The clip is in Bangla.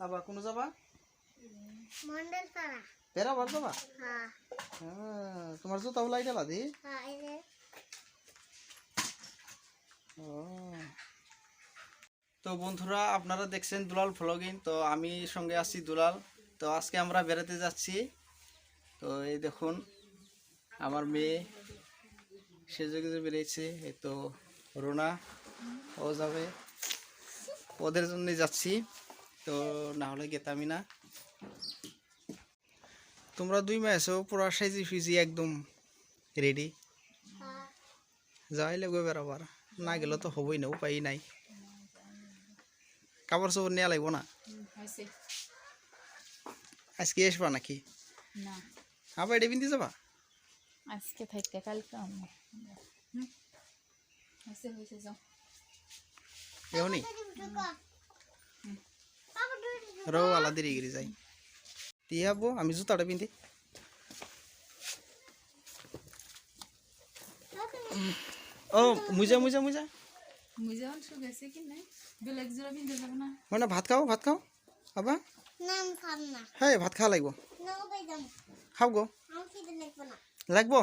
আবার কোনো যাবা? মন্ডল পাড়া বেড়া বার যাবা? হ্যাঁ। হ্যাঁ, তোমার জুতা ওলাই গেলা দি? হ্যাঁ ও। তো বন্ধুরা আপনারা দেখছেন দুলাল ভ্লগিং তো আমি সঙ্গে আছি দুলাল। তো আজকে আমরা বেড়াতে যাচ্ছি। তো এই দেখুন আমার মেয়ে সেজে বেরিয়েছে। এই তো রোনা ও যাবে। ওদের জন্যই যাচ্ছি। তো না হলে গেতামই না। তোমরা দুই মাসও পুরো সাইজি ফিজি একদম রেডি যাই লাগবে বেড়াবার না গেলে তো হবই না উপায় নাই। কাপড় চোপড় নেওয়া লাগবো না? আজকে আসবা নাকি? আবার এটা পিনতে যাবা? আজকে থাকতে কালকে এখনই রো আলা দেরি গিরি যাই দিয়ে আবো আমি জুতাটা পিনতে ও মুজা মুজা মুজা। মানে ভাত খাও ভাত খাও। আবা। হ্যাঁ ভাত খাওয়া লাগবো। খাও গো। লাগবো?